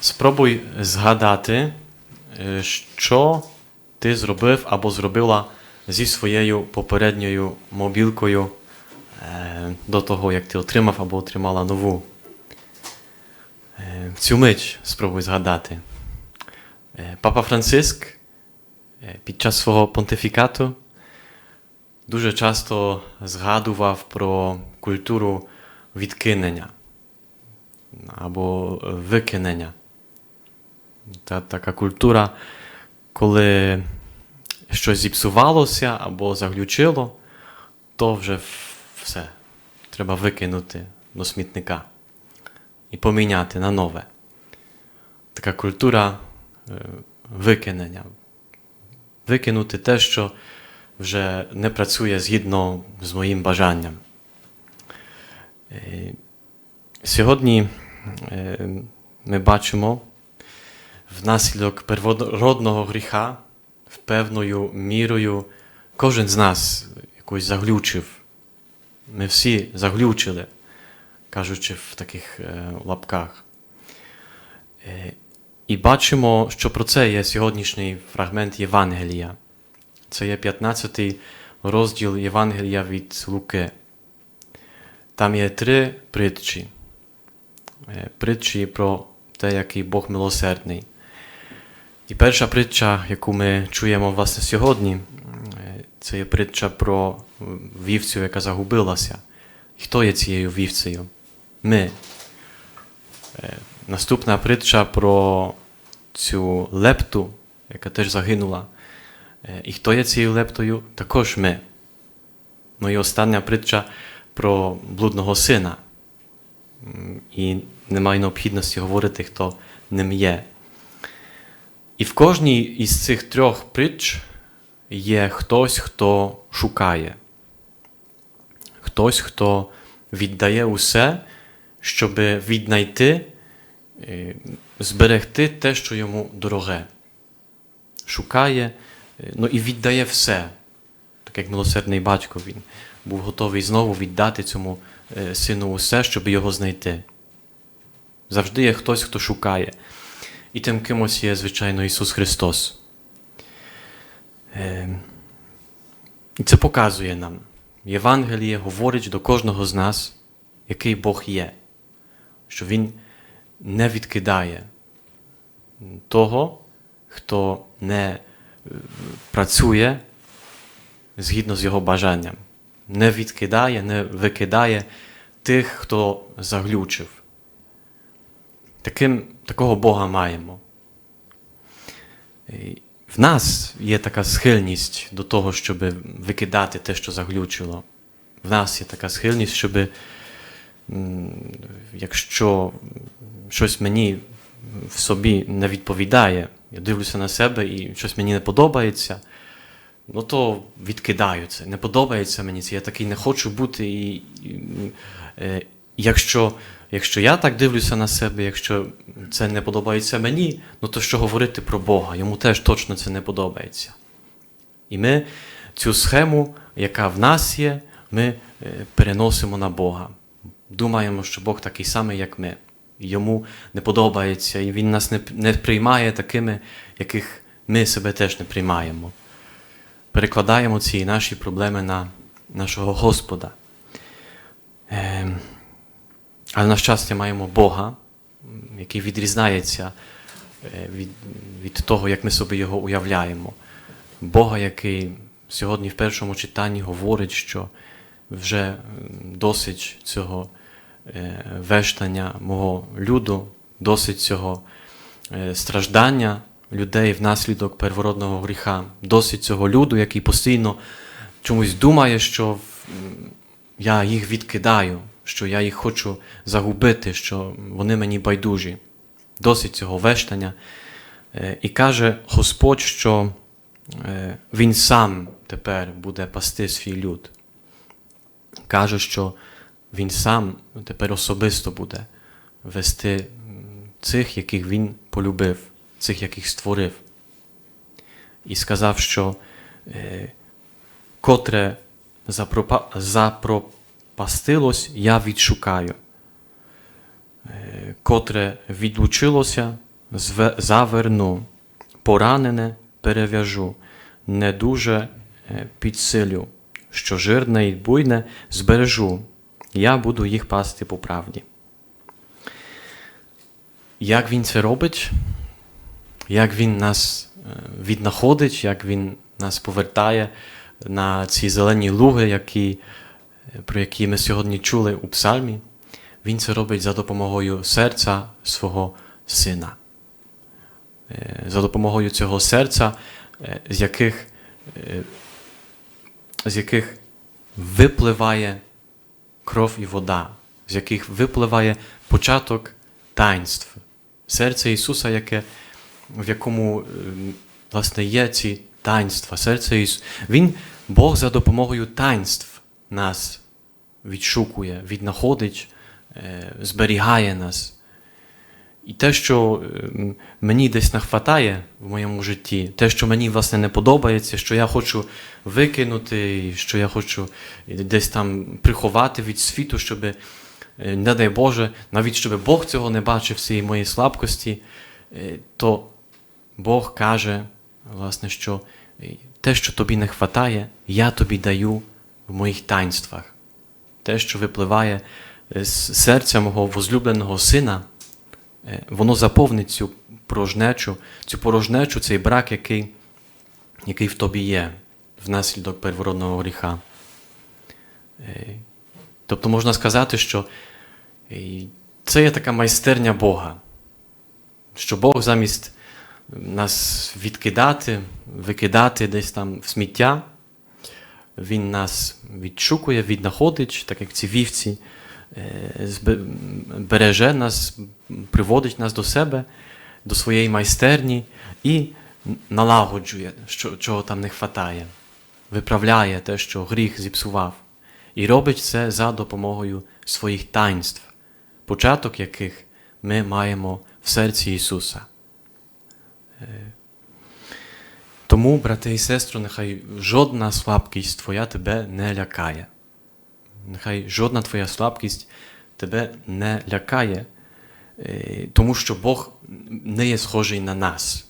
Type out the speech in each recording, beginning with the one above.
Спробуй згадати, е, що ти зробив або зробила зі своєю попередньою мобілкою е, до того, як ти отримав або отримала нову. Е, Цю мить спробуй згадати. Папа Франциск під час свого понтифікату дуже часто згадував про культуру відкинення або викинення. Та, така культура, коли щось зіпсувалося або заглючило, то вже все. Треба викинути до смітника і поміняти на нове. Така культура е, викинення. Викинути те, що вже не працює згідно з моїм бажанням. Сьогодні е, ми бачимо внаслідок первородного гріха певною мірою кожен з нас якось заглючив. Ми всі заглючили, кажучи в таких е, лапках. Е, і бачимо, що про це є сьогоднішній фрагмент Євангелія. Це є 15 розділ Євангелія від Луки. Там є три притчі. Е, Притчі про те, який Бог милосердний. І перша притча, яку ми чуємо власне сьогодні, е, це є притча про вівцю, яка загубилася. Хто є цією вівцею? Ми. Е, Наступна притча про цю лепту, яка теж загинула. І хто є цією лептою? Також ми. Ну і остання притча про блудного сина. І немає необхідності говорити, хто ним є. І в кожній із цих трьох притч є хтось, хто шукає, хтось, хто віддає усе, щоб віднайти, е, зберегти те, що йому дороге. Шукає, е, ну і віддає все. Так як милосердний батько він був готовий знову віддати цьому е, сину усе, щоб його знайти. Завжди є хтось, хто шукає. І тим кимось є, звичайно, Ісус Христос. І це показує нам. Євангеліє говорить до кожного з нас, який Бог є, що Він не відкидає того, хто не е, працює згідно з його бажанням, не відкидає, не викидає тих, хто заглючив. Таким, такого Бога маємо. В нас є така схильність до того, щоб викидати те, що заглючило. В нас є така схильність, щоб, якщо щось мені в собі не відповідає, я дивлюся на себе і щось мені не подобається, ну то відкидаю це. Не подобається мені це. Я такий не хочу бути. І, і, е, якщо, якщо я так дивлюся на себе, якщо це не подобається мені, ну то що говорити про Бога? Йому теж точно це не подобається. І ми цю схему, яка в нас є, ми е, переносимо на Бога. Думаємо, що Бог такий самий, як ми. Йому не подобається, і Він нас не, не приймає такими, яких ми себе теж не приймаємо. Перекладаємо ці наші проблеми на нашого Господа. Але, на щастя, маємо Бога, який відрізняється е, від, від того, як ми собі його уявляємо. Бога, який сьогодні в першому читанні говорить, що вже досить цього е, вештання мого люду, досить цього е, страждання людей внаслідок первородного гріха, досить цього люду, який постійно чомусь думає, що я їх відкидаю, що я їх хочу загубити, що вони мені байдужі. Досить цього вештання. Е, І каже Господь, що е, Він сам тепер буде пасти свій люд. Каже, що Він сам тепер особисто буде вести цих, яких Він полюбив, цих, яких створив. І сказав, що е, котре запропа- запропастилось, я відшукаю. Е, котре відлучилося, заверну, поранене перев'яжу, не дуже е, підсилю, що жирне і буйне збережу, я буду їх пасти по правді. Як він це робить? Як він нас е, віднаходить, як він нас повертає на ці зелені луги, які, про які ми сьогодні чули у псальмі, він це робить за допомогою серця свого сина. Е, За допомогою цього серця, е, з яких, е, з яких випливає кров і вода, з яких випливає початок таїнств. Серце Ісуса, яке, в якому власне є ці таїнства. Серце Ісуса. Він, Бог за допомогою таїнств нас відшукує, віднаходить, е, зберігає нас. І те, що ем, мені десь нахватає в моєму житті, те, що мені власне не подобається, що я хочу викинути, що я хочу десь там приховати від світу, щоб, е, не дай Боже, навіть щоб Бог цього не бачив всієї моєї слабкості, е, то Бог каже, власне, що е, те, що тобі не хватає, я тобі даю в моїх таїнствах. Те, що випливає е, з серця мого возлюбленого сина, е, воно заповнить цю порожнечу, цю порожнечу, цей брак, який, який в тобі є внаслідок первородного гріха. Е, Тобто можна сказати, що це є така майстерня Бога, що Бог замість нас відкидати, викидати десь там в сміття, Він нас відшукує, віднаходить, так як ці вівці, е, береже нас, приводить нас до себе, до своєї майстерні і налагоджує, що, чого там не вистачає, виправляє те, що гріх зіпсував. І робить це за допомогою своїх таїнств, початок яких ми маємо в серці Ісуса. Тому, брати і сестри, нехай жодна слабкість твоя тебе не лякає. Нехай жодна твоя слабкість тебе не лякає, е, тому що Бог не є схожий на нас,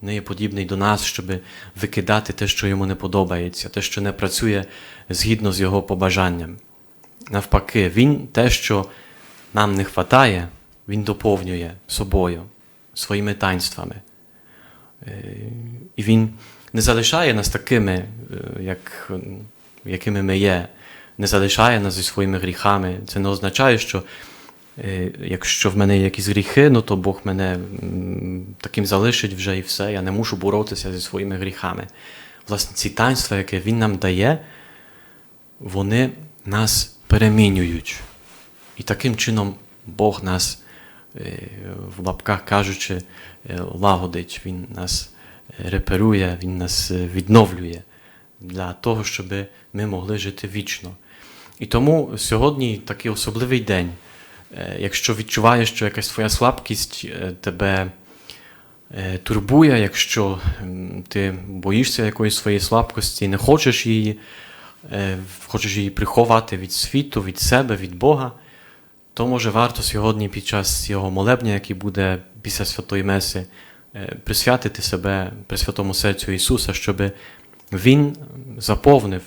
не є подібний до нас, щоб викидати те, що йому не подобається, те, що не працює згідно з його побажанням. Навпаки, Він те, що нам не вистачає, Він доповнює собою, своїми таїнствами. Е, І Він не залишає нас такими, е, як, якими ми є, не залишає нас зі своїми гріхами. Це не означає, що е, якщо в мене є якісь гріхи, ну то Бог мене таким залишить вже і все. Я не мушу боротися зі своїми гріхами. Власне, ці таїнства, яке Він нам дає, вони нас перемінюють. І таким чином Бог нас, в лапках кажучи, е, лагодить, Він нас е, реперує, Він нас е, відновлює для того, щоб ми могли жити вічно. І тому сьогодні такий особливий день. Е, Якщо відчуваєш, що якась твоя слабкість е, тебе е, турбує, якщо ти боїшся якоїсь своєї слабкості, не хочеш її, е, хочеш її приховати від світу, від себе, від Бога, то може варто сьогодні під час його молебня, який буде після Святої Меси, присвятити себе Пресвятому серцю Ісуса, щоб Він заповнив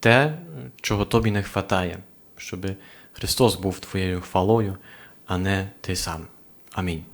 те, чого тобі не вистачає, щоб Христос був твоєю хвалою, а не ти сам. Амінь.